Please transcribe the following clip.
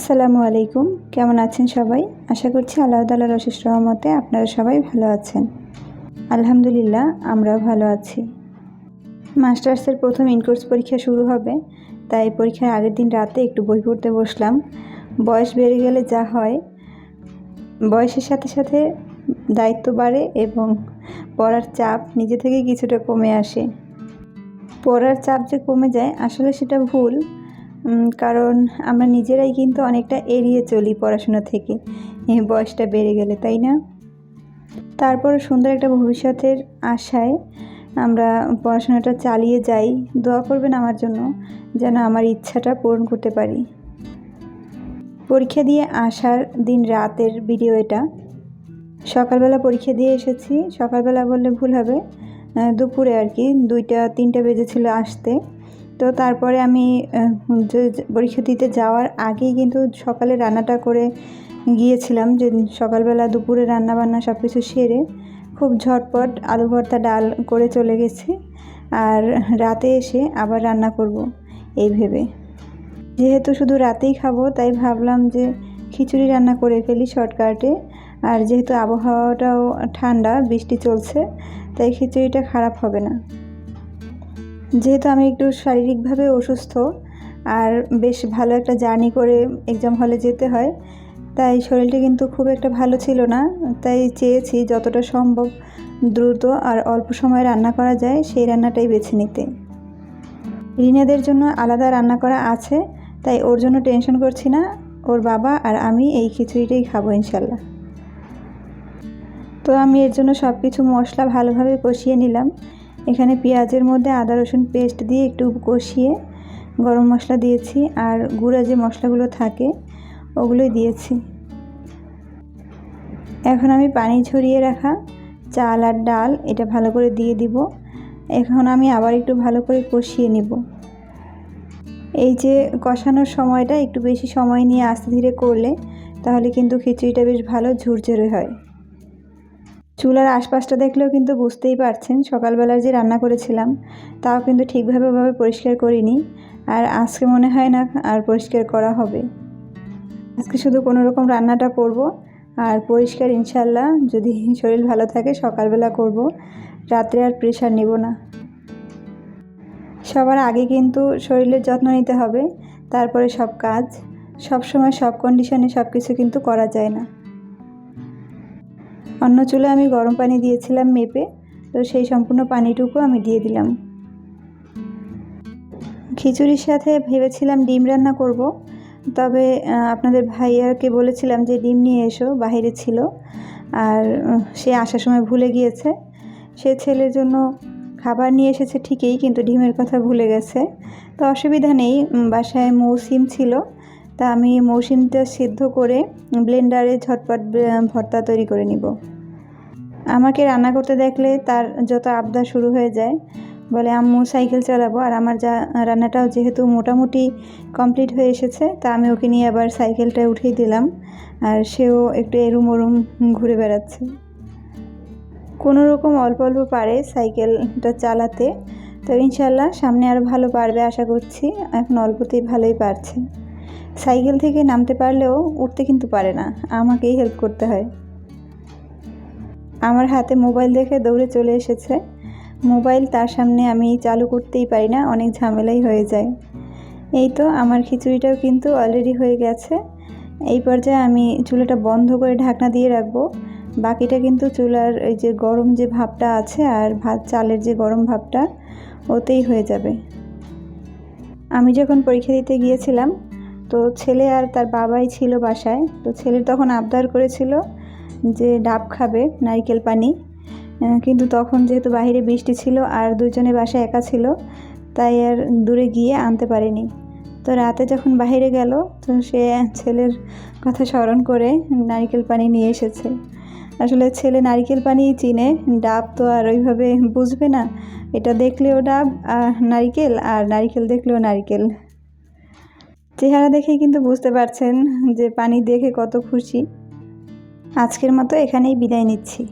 আসসালামু আলাইকুম। কেমন আছেন সবাই? আশা করছি আল্লাহ তালার অশেষ রহমতে আপনারা সবাই ভালো আছেন। আলহামদুলিল্লাহ, আমরাও ভালো আছি। মাস্টার্সের প্রথম ইনকোর্স পরীক্ষা শুরু হবে, তাই পরীক্ষার আগের দিন রাতে একটু বই পড়তে বসলাম। বয়স বেড়ে গেলে যা হয়, বয়সের সাথে সাথে দায়িত্ব বাড়ে এবং পড়ার চাপ নিজে থেকে কিছুটা কমে আসে। পড়ার চাপ যে কমে যায়, আসলে সেটা ভুল। কারণ আমরা নিজেরাই কিন্তু অনেকটা এড়িয়ে চলি পড়াশোনা থেকে। বয়সটা বেড়ে গেলে, তাই না? তারপর সুন্দর একটা ভবিষ্যতের আশায় আমরা পড়াশোনাটা চালিয়ে যাই। দোয়া করবেন আমার জন্য যেন আমার ইচ্ছাটা পূরণ করতে পারি। পরীক্ষা দিয়ে আসার দিন রাতের ভিডিও এটা। সকালবেলা পরীক্ষা দিয়ে এসেছি। সকালবেলা বললে ভুল হবে। দুপুরে আর কি, দুইটা, তিনটা বেজেছিল আসতে। তো তারপরে আমি পরীক্ষা দিতে যাওয়ার আগেই কিন্তু সকালে রান্নাটা করে গিয়েছিলাম, যে সকালবেলা দুপুরে রান্না বান্না সব কিছু সেরে খুব ঝটপট আলু ভর্তা ডাল করে চলে গেছি আর রাতে এসে আবার রান্না করব এই ভেবে। যেহেতু শুধু রাতেই খাব, তাই ভাবলাম যে খিচুড়ি রান্না করে ফেলি শর্টকাটে। আর যেহেতু আবহাওয়াটাও ঠান্ডা, বৃষ্টি চলছে, তাই খিচুড়িটা খারাপ হবে না। যেহেতু আমি একটু শারীরিকভাবে অসুস্থ আর বেশ ভালো একটা জার্নি করে এক্সাম হলে যেতে হয়, তাই শরীরটা কিন্তু খুব একটা ভালো ছিল না। তাই চেয়েছি যতটা সম্ভব দ্রুত আর অল্প সময়ে রান্না করা যায়, সেই রান্নাটাই বেছে নিতে। রিনাদের জন্য আলাদা রান্না করা আছে, তাই ওর জন্য টেনশন করছি না। ওর বাবা আর আমি এই খিচুড়িটাই খাব ইনশাল্লাহ। তো আমি এর জন্য সব কিছু মশলা ভালোভাবে কষিয়ে নিলাম। এখানে পেঁয়াজের মধ্যে আদা, রসুন পেস্ট দিয়ে একটু কষিয়ে গরম মশলা দিয়েছি আর গুঁড়া যে মশলাগুলো থাকে, ওগুলোই দিয়েছি। এখন আমি পানি ঝরিয়ে রাখা চাল আর ডাল এটা ভালো করে দিয়ে দিব। এখন আমি আবার একটু ভালো করে কষিয়ে নিব। এই যে কষানোর সময়টা একটু বেশি সময় নিয়ে আস্তে ধীরে করলে তাহলে কিন্তু খিচুড়িটা বেশ ভালো ঝুরঝুরে হয়। চুলার আশপাশটা দেখলেও কিন্তু বুঝতেই পারছেন, সকালবেলার যে রান্না করেছিলাম, তাও কিন্তু ঠিকভাবে ওভাবে পরিষ্কার করিনি। আর আজকে মনে হয় না আর পরিষ্কার করা হবে। আজকে শুধু কোনো রকম রান্নাটা করব, আর পরিষ্কার ইনশাল্লাহ যদি শরীর ভালো থাকে সকালবেলা করব, রাত্রে আর প্রেশার নেব না। সবার আগে কিন্তু শরীরের যত্ন নিতে হবে, তারপরে সব কাজ সব সময় সব কন্ডিশনে সব কিছু কিন্তু করা যায় না। অন্য চুলে আমি গরম পানি দিয়েছিলাম মেপে, তো সেই সম্পূর্ণ পানিটুকু আমি দিয়ে দিলাম। খিচুড়ির সাথে ভেবেছিলাম ডিম রান্না করব, তবে আপনাদের ভাইয়াকে বলেছিলাম যে ডিম নিয়ে এসো বাইরে ছিল, আর সে আসার সময় ভুলে গিয়েছে। সে ছেলের জন্য খাবার নিয়ে এসেছে ঠিকই, কিন্তু ডিমের কথা ভুলে গেছে। তো অসুবিধা নেই বাসায় মৌসিম ছিল তা আমি মৌসিমটা সিদ্ধ করে ব্লেন্ডারে ঝটপট ভর্তা তৈরি করে নিব। আমাকে রান্না করতে দেখলে তার যত আবদার শুরু হয়ে যায়, বলে, আম্মু, সাইকেল চালাবো। আর আমার যা রান্নাটাও যেহেতু মোটামুটি কমপ্লিট হয়ে এসেছে, তা আমি ওকে নিয়ে আবার সাইকেলটা উঠিয়ে দিলাম। আর সেও একটু এরুম ওরুম ঘুরে বেড়াচ্ছে। কোনো রকম অল্প অল্প পারে সাইকেলটা চালাতে। তো ইনশাল্লাহ সামনে আরও ভালো পারবে আশা করছি। এখন অল্পতেই ভালোই পারছে। সাইকেল থেকে নামতে পারলেও উঠতে কিন্তু পারে না। আমাকেই হেল্প করতে হয়। আমার হাতে মোবাইল দেখে দৌড়ে চলে এসেছে। মোবাইল তার সামনে আমি চালু করতেই পারি না, অনেক ঝামেলাই হয়ে যায়। এই তো আমার খিচুড়িটাও কিন্তু অলরেডি হয়ে গেছে। এই পর্যায়ে আমি চুলাটা বন্ধ করে ঢাকনা দিয়ে রাখব। বাকিটা কিন্তু চুলার এই যে গরম যে ভাবটা আছে আর ভাত চালের যে গরম ভাবটা, ওতেই হয়ে যাবে। আমি যখন পরীক্ষা দিতে গিয়েছিলাম তো ছেলে আর তার বাবাই ছিল বাসায়। তো ছেলের তখন আবদার করেছিল যে ডাব খাবে, নারকেল পানি। কিন্তু তখন যেহেতু বাইরে বৃষ্টি ছিল আর দুজনে বাসায় একা ছিল, তাই আর দূরে গিয়ে আনতে পারেনি। তো রাতে যখন বাইরে গেল, তো সে ছেলের কথা স্মরণ করে নারকেল পানি নিয়ে এসেছে। আসলে ছেলে নারকেল পানি চিনে, ডাব তো আর ওইভাবে বুঝবে না। এটা দেখলেও ডাব আর নারিকেল, আর নারকেল দেখলেও নারকেল। চেহারা দেখেই কিন্তু বুঝতে পারছেন যে পানি দেখে কত খুশি। আজকের মতো এখানেই বিদায় নিচ্ছি।